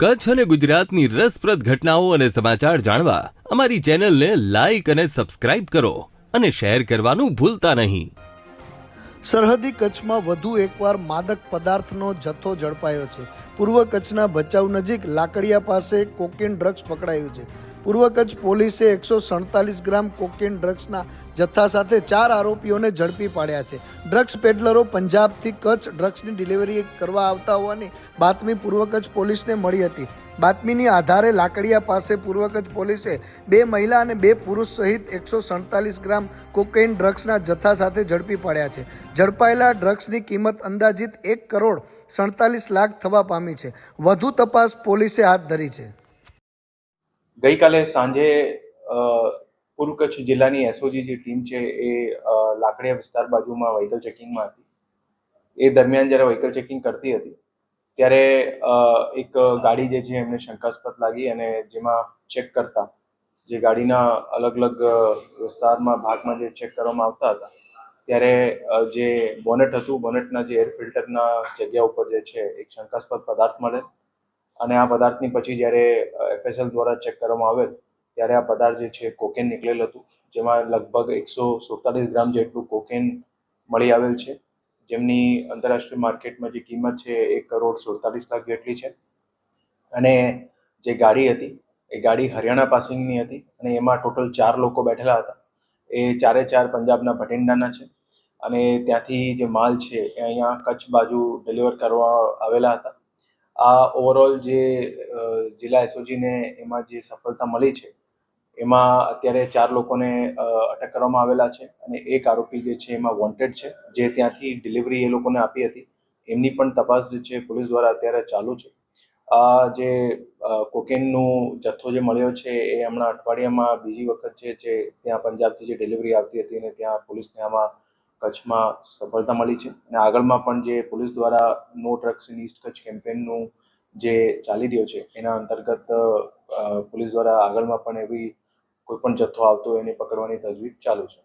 કચ્છ અને ગુજરાતની રસપ્રદ ઘટનાઓ અને સમાચાર જાણવા અમારી ચેનલને લાઇક અને સબસ્ક્રાઇબ કરો અને શેર કરવાનું ભૂલતા નહીં. સરહદી કચ્છમાં વધુ એકવાર માદક પદાર્થનો જથ્થો ઝડપાયો છે. પૂર્વ કચ્છના ભચાઉ નજીક લાકડિયા પાસે કોકેન ડ્રગ્સ પકડાયું છે. પૂર્વ કચ્છ પોલીસે એકસો સડતાલીસ ગ્રામ કોકેન ડ્રગ્સના જથ્થા સાથે ચાર આરોપીઓને ઝડપી પાડ્યા છે. ડ્રગ્સ પેડલરો પંજાબથી કચ્છ ડ્રગ્સની ડિલિવરી કરવા આવતા હોવાની બાતમી પૂર્વ કચ્છ પોલીસને મળી હતી. બાતમીની આધારે લાકડિયા પાસે પૂર્વ કચ્છ પોલીસે બે મહિલા અને બે પુરુષ સહિત એકસો સડતાલીસ ગ્રામ કોકેઇન ડ્રગ્સના જથ્થા સાથે ઝડપી પાડ્યા છે. ઝડપાયેલા ડ્રગ્સની કિંમત અંદાજિત એક કરોડ સડતાલીસ લાખ થવા પામી છે. વધુ તપાસ પોલીસે હાથ ધરી છે. ગઈકાલે સાંજે પૂર્વ કચ્છ જિલ્લાની એસઓજી જે ટીમ છે એ લાકડિયા વિસ્તાર બાજુમાં વ્હીકલ ચેકિંગમાં હતી. એ દરમિયાન જ્યારે વ્હીકલ ચેકિંગ કરતી હતી, ત્યારે એક ગાડી જે છે એમને શંકાસ્પદ લાગી અને જેમાં ચેક કરતા, જે ગાડીના અલગ અલગ વિસ્તારમાં ભાગમાં જે ચેક કરવામાં આવતા હતા, ત્યારે જે બોનેટ હતું બોનેટના જે એર ફિલ્ટરના જગ્યા ઉપર જે છે, એક શંકાસ્પદ પદાર્થ મળે અને આ પદાર્થની પછી જ્યારે એફએસએલ દ્વારા ચેક કરવામાં આવેલ ત્યારે આ પદાર્થ જે છે કોકેન નીકળેલ હતું, જેમાં લગભગ એકસો સુડતાલીસ ગ્રામ જેટલું કોકેન મળી આવેલ છે. જેમની આંતરરાષ્ટ્રીય માર્કેટમાં જે કિંમત છે એક કરોડ સુડતાલીસ લાખ જેટલી છે. અને જે ગાડી હતી, એ ગાડી હરિયાણા પાસિંગની હતી અને એમાં ટોટલ ચાર લોકો બેઠેલા હતા. એ ચારે ચાર પંજાબના ભટિંડાના છે અને ત્યાંથી જે માલ છે, એ અહીંયા કચ્છ બાજુ ડિલિવર કરવા આવેલા હતા. આ ઓવરઓલ જે જિલ્લા એસઓજીને એમાં જે સફળતા મળી છે, એમાં અત્યારે ચાર લોકોને અટક કરવામાં આવેલા છે અને એક આરોપી જે છે એમાં વોન્ટેડ છે, જે ત્યાંથી ડિલિવરી એ લોકોને આપી હતી. એમની પણ તપાસ જે છે પોલીસ દ્વારા અત્યારે ચાલુ છે. આ જે કોકેનનું જથ્થો જે મળ્યો છે એ હમણાં અઠવાડિયામાં બીજી વખત છે જે ત્યાં પંજાબથી જે ડિલિવરી આવતી હતી અને ત્યાં પોલીસને આમાં કચ્છમાં સફળતા મળી છે. અને આગળમાં પણ જે પોલીસ દ્વારા નો ડ્રગ્સ ઇન ઇસ્ટ કચ્છ કેમ્પેનનું જે ચાલી રહ્યો છે, એના અંતર્ગત પોલીસ દ્વારા આગળમાં પણ એવી કોઈ પણ જથ્થો આવતો એને પકડવાની તજવીજ ચાલુ છે.